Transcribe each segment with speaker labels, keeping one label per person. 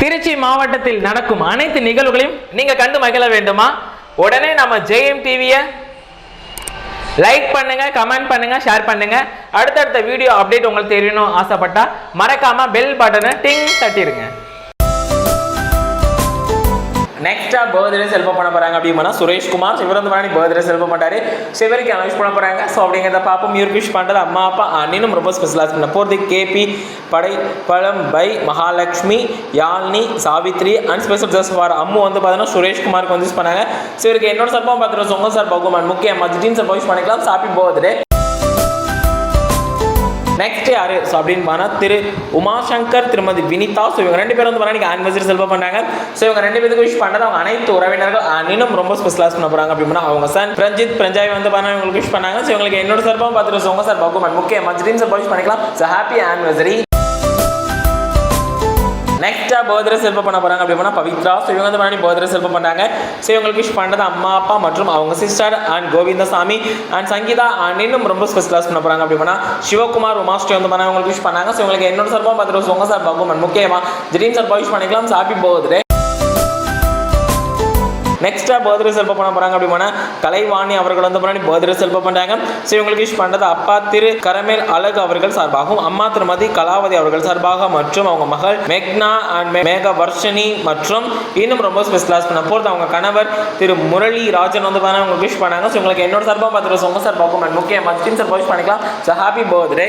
Speaker 1: திருச்சி மாவட்டத்தில் நடக்கும் அனைத்து நிகழ்வுகளையும் நீங்க கண்டு மகிழ வேண்டுமா? உடனே நம்ம ஜெயம் டிவியை லைக் பண்ணுங்க கமெண்ட் பண்ணுங்க ஷேர் பண்ணுங்க. அடுத்தடுத்த வீடியோ அப்டேட் உங்களுக்கு தெரியணும் ஆசைப்பட்டா மறக்காம பெல் பட்டனை டிங் தட்டிடுங்க. நெக்ஸ்டா பர்த்டே செல்ப பண்ண போறாங்க அப்படின்னா சுரேஷ்குமார் சிவரந்தமணி பர்த்டே செல்ப பண்ணாரு சிவருக்கு அனௌன்ஸ் பண்ண போறாங்க. ஸோ அப்படிங்கிறத பார்ப்போம் யூர்கிஷ் பண்ணுறது அம்மா அப்பா அண்ணனும் ரொம்ப ஸ்பெஷலாக பண்ண போகிறது கேபி படை பழம் by Mahalakshmi Yazhni Savitri and special just for Ammu வந்து பார்த்தீங்கன்னா சுரேஷ்குமாருக்கு வந்து யூஸ் பண்ணாங்க. சிவருக்கு என்னோட சர்பம் பார்த்துட்டு சொங்க சார் பகுமான். முக்கிய மஜ்டீன் சார் யூஸ் பண்ணிக்கலாம். ஹாப்பி பர்த்டே நெக்ஸ்ட் யாரு? ஸோ அப்படின்னு பார்த்தா திரு உமாசங்கர் திருமதி வினிதா. ஸோ இவங்க ரெண்டு பேரும் வந்து பார்த்தா ஆனிவர்சரி செல்வ பண்ணாங்க. ஸோ இவங்க ரெண்டு பேருக்கு விஷ் பண்ணது அவங்க அனைத்து உறவினர்கள் அண்ணனும் ரொம்ப ஸ்பெஷலாக பண்ண போகிறாங்க அப்படின்னா அவங்க சன் பிரஞ்சித் பிரஞ்சாய் வந்து பார்த்தா இவங்களுக்கு விஷ் பண்ணாங்க. ஸோ இவங்களுக்கு என்னோட சார்பாக பார்த்துட்டு சொங்க சார் பகுமான். முக்கிய மஜ்ரீன் சார் விஷ் பண்ணிக்கலாம். ஸோ ஹாப்பி ஆனிவர்சரி நெக்ஸ்ட்டாக பர்த்டே செல்ப பண்ண போகிறாங்க அப்படின்னா பவித்ரா ஸோ இவங்க வந்து பண்ணி பர்த்டே பண்ணாங்க. ஸோ இவங்களுக்கு விஷ் பண்ணுறது அம்மா அப்பா மற்றும் அவங்க sister and Govindasamy and Sangeetha and இன்னும் ரொம்ப ஸ்பெஷலாக பண்ண போகிறாங்க அப்படின்னா சிவகுமார் உமாஸ்ரீ வந்து பண்ண அவங்களுக்கு விஷ் பண்ணாங்க. ஸோ இவங்களுக்கு என்னோட சார்பாக பார்த்துட்டு உங்க சார். பகுமன் முக்கியமாக திடீர்னு சார் விஷ் பண்ணிக்கலாம். ஹாப்பி போகுது நெக்ஸ்ட்டாக பர்த்டே செல்ப பண்ண போகிறாங்க அப்படின்னா கலைவாணி அவர்கள் வந்து பண்ணி பர்த்டே செல்ப பண்ணுறாங்க ஸோ இவங்களுக்கு விஷ் பண்ணுறது அப்பா திரு கரமேல் அழகு அவர்கள் சார்பாகவும் அம்மா திருமதி கலாவதி அவர்கள் சார்பாக மற்றும் அவங்க மகள் மெக்னா அண்ட் மேக வர்ஷினி மற்றும் இன்னும் ரொம்ப ஸ்பெஷலாஸ் பண்ண போகிறது அவங்க கணவர் திரு முரளி ராஜன் வந்து பண்ண உங்களுக்கு விஷ் பண்ணாங்க. ஸோ உங்களுக்கு என்னோட சார்பாக பார்த்துட்டு உங்கள் சார்பாகவும் அண்ட் முக்கிய மஸ்டின் சார் விஷ் பண்ணிக்கலாம். ஸோ ஹாப்பி பர்த்டே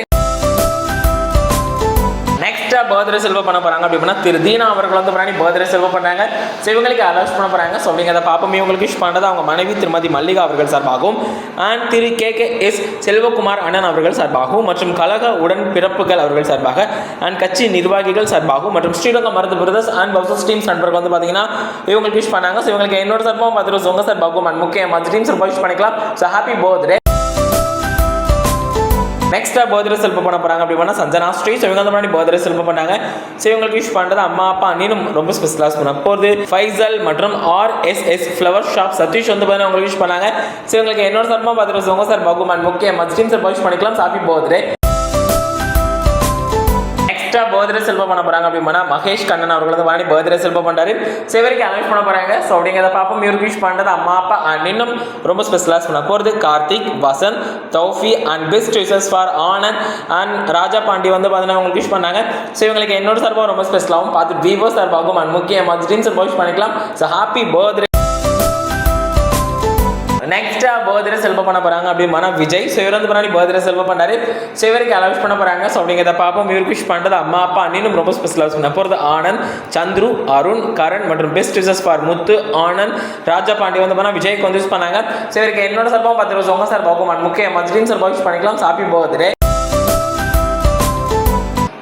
Speaker 1: பர்த்டே செல்வ பண்ண போகிறாங்க அப்படின்னா திரு தீனா அவர்கள் வந்து பிராணி பர்த்டே செல்வ பண்ணாங்க ஸோ இவங்களுக்கு பண்ண போகிறாங்க ஸோ அதை பாப்போம் இவங்களுக்கு விஷ் பண்ணுறது அவங்க மனைவி திருமதி மல்லிகா அவர்கள் சார்பாகவும் and Thiru K K S Selvakumar அண்ணன் அவர்கள் சார்பாகவும் மற்றும் கழக உடன் பிறப்புகள் அவர்கள் சார்பாக அண்ட் கட்சி நிர்வாகிகள் சார்பாகவும் மற்றும் ஸ்ரீரங்கம் மருந்து பிரதர்ஸ் அண்ட் பவுசஸ் டீம் சார்பாக வந்து பார்த்தீங்கன்னா இவங்களுக்கு விஷ் பண்ணாங்க. ஸோ இவங்களுக்கு என்னோட சார்பாகவும் பார்த்துட்டு உங்கள் சார்பாகவும் அண்ட் முக்கிய டீம் சார்பாக விஷ் பண்ணிக்கலாம். ஸோ ஹாப்பி பர்த்டே நெக்ஸ்ட்டாக பர்த்டே செல்ப பண்ண போகிறாங்க அப்படின்னா சஞ்சனா ஸ்ரீ ஸோ இவங்க வந்து முன்னாடி பர்த்டே செல்ப பண்ணாங்க. ஸோ இவங்களுக்கு விஷ் பண்ணுறது அம்மா அப்பா அண்ணினும் ரொம்ப ஸ்பெஷலாக பண்ண போகிறது ஃபைசல் மற்றும் ஆர்எஸ்எஸ் ஃப்ளவர் ஷாப் சதீஷ் வந்து பார்த்தீங்கன்னா உங்களுக்கு விஷ் பண்ணாங்க. ஸோ இவங்களுக்கு என்னோட சார்பாக பார்த்துட்டு உங்க சார் பகுமான் முக்கிய மஸ்டின் சார் விஷ் பண்ணிக்கலாம். சாப்பி பர்த்டே நெக்ஸ்ட்டாக பர்த்டே செல்ப பண்ண போகிறாங்க அப்படின்னா மகேஷ் கண்ணன் அவர்கள் வந்து வாடி பர்த்டே செல்ப பண்ணுறாரு சிவருக்கு அனௌன்ஸ் பண்ண போகிறாங்க ஸோ அப்படிங்கிறத பார்ப்போம். இவருக்கு விஷ் பண்ணுறது அம்மா அப்பா அண்ட் இன்னும் ரொம்ப ஸ்பெஷலாக பண்ண போகிறது Karthik Vasanth தௌஃபி and best wishes for Anand and Raja Pandi வந்து பார்த்தீங்கன்னா உங்களுக்கு விஷ் பண்ணாங்க. ஸோ இவங்களுக்கு என்னோட சார்பாக ரொம்ப ஸ்பெஷலாகவும் பார்த்து விவோ சார்பாகவும் அண்ட் முக்கியமாக மஸ்டின் சார் விஷ் பண்ணிக்கலாம். ஸோ ஹாப்பி பர்த்டே நெக்ஸ்ட்டாக பர்த்டே செல்வம் பண்ண போகிறாங்க அப்படின்னா விஜய். ஸோ இவர் வந்து முன்னாடி பர்த்டே செல்வம் பண்ணாரு. ஸோ இவருக்கு அலௌஸ் பண்ண போகிறாங்க ஸோ அப்படிங்கிறத பார்ப்போம். இவருக்கு விஷ் பண்ணுறது அம்மா அப்பா அண்ணினும் ரொம்ப ஸ்பெஷலாக பண்ண போகிறது ஆனந்த் சந்துரு அருண் கரண் மற்றும் best wishes for Muthu Anand Raja Pandi வந்து பண்ணால் விஜய்க்கு வந்து யூஸ் பண்ணாங்க. ஸோ இவருக்கு என்னோட சார்பாக பத்து உங்கள் சார் பார்க்கும் முக்கிய மஜ்ரீன் சார் யூஸ் பண்ணிக்கலாம். சாப்பி பர்த்டே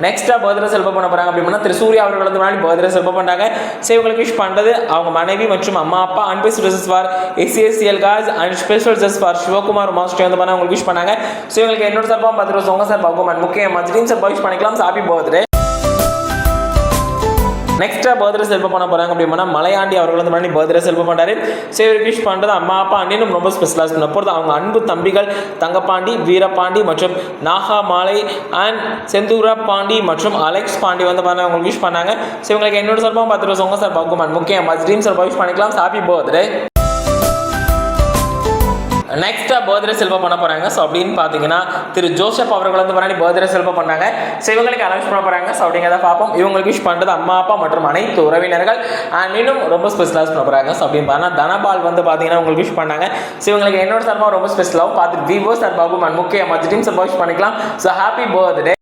Speaker 1: நெக்ஸ்ட்டாக பர்த்டே செல்ப பண்ண போகிறாங்க அப்படின்னா திரு சூர்யா அவர்கள் வந்து முன்னாடி பர்த்டே செல்ப பண்ணுறாங்க ஸோ இவங்களுக்கு விஷ் பண்ணுறது அவங்க மனைவி மற்றும் அம்மா அப்பா and best for SCSCL cos and special dress for Sivakumar master வந்து பண்ண அவங்களுக்கு விஷ் பண்ணாங்க. ஸோ இவங்களுக்கு என்னோட சார்பாக பத்து ரூபா உங்கள் சார் பகுமான் முக்கியமாக முக்கிய சார் விஷ் பண்ணிக்கலாம் ஹாப்பி பர்த்டே நெக்ஸ்ட்டாக பர்த்டே செல்ப பண்ண போகிறாங்க அப்படின்னா மலையாண்டி அவர்கள் வந்து பண்ணி பர்த்டே செல்ப பண்ணுறாரு ஸோ விஷ் பண்ணுறது அம்மா அப்பா அண்ணனும் ரொம்ப ஸ்பெஷலாக பண்ண போகிறது அவங்க அன்பு தம்பிகள் தங்கப்பாண்டி வீரபாண்டி மற்றும் நாகா மாலை அண்ட் செந்தூரா பாண்டி மற்றும் அலெக்ஸ் பாண்டி வந்து பண்ண அவங்களுக்கு விஷ் பண்ணாங்க. ஸோ இவங்களுக்கு என்னோட சார்பாக பத்து வருஷம் உங்கள் சார் பார்க்கும் முக்கியமாக மஸ்ரீம் சார் விஷ் பண்ணிக்கலாம். ஹாப்பி பர்த்டே நெக்ஸ்ட்டாக பர்த்டே செல்வ பண்ண போகிறாங்க ஸோ அப்படின்னு பார்த்தீங்கன்னா திரு ஜோசப் அவர்கள் வந்து முன்னாடி பர்த்டே செல்வ பண்ணாங்க. ஸோ இவங்களுக்கு அனௌன்ஸ் பண்ண போகிறாங்க ஸோ அப்படிங்கிறத பார்ப்போம். இவங்களுக்கு விஷ் பண்ணுறது அம்மா அப்பா மற்றும் அனைத்து உறவினர்கள். அண்ட் இன்னும் ரொம்ப ஸ்பெஷலாக பண்ண போகிறாங்க ஸோ அப்படின்னு பார்த்தா தனபால் வந்து பார்த்தீங்கன்னா உங்களுக்கு விஷ் பண்ணாங்க. ஸோ இவங்களுக்கு என்னோட சார்பாக ரொம்ப ஸ்பெஷலாகவும் பார்த்துட்டு விவோ சார்பாகவும் அண்ட் முக்கிய மற்ற டீம் சார்பாக விஷ் பண்ணிக்கலாம். ஸோ ஹாப்பி பர்த்டே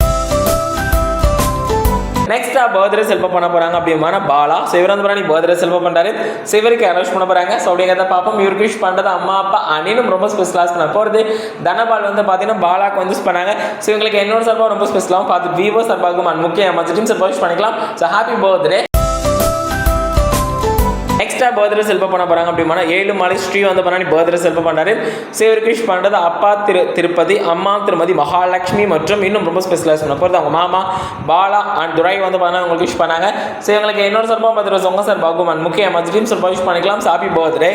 Speaker 1: நெக்ஸ்ட்டாக பர்த்டே செல்ப பண்ண போறாங்க அப்படிமான பாலா. ஸோ பர்த்டே செல்ப பண்ணுறாரு சிவருக்கு அரேஞ்ச் பண்ண போறாங்க. ஸோ அப்படிங்கிறத பார்ப்போம். இவருக்கு விஷ் பண்ணுறது அம்மா அப்பா அணினும் ரொம்ப ஸ்பெஷலாக பண்ண போகிறது தனபால் வந்து பார்த்தீங்கன்னா பாலாக்கு வந்து பண்ணாங்க. ஸோ இவங்களுக்கு என்னோட சார்பாக ரொம்ப ஸ்பெஷலாகவும் பார்த்து விவோ சார்பாகவும் அண்ட் முக்கிய மற்ற டீம் விஷ் பண்ணிக்கலாம். ஸோ ஹாப்பி பர்த்டே நெக்ஸ்ட்டாக பர்த்டே செல்ப பண்ண போகிறாங்க அப்படின்னா ஏழு மலை ஸ்ரீ வந்து பண்ணி பர்த்டே செல்ப பண்ணாரு ஸோ விஷ் பண்ணுறது அப்பா திரு திருப்பதி அம்மா திருமதி மகாலட்சுமி மற்றும் இன்னும் ரொம்ப ஸ்பெஷலைஸ் பண்ண போகிறது அவங்க மாமா பாலா அண்ட் துரை வந்து பண்ண உங்களுக்கு விஷ் பண்ணாங்க. ஸோ இவங்களுக்கு என்னோட சர்பம் பத்து உங்கள் சார் பகுமான். முக்கிய மஜ்ரீம் சார்பாக விஷ் பண்ணிக்கலாம் சாப்பி பர்த்டே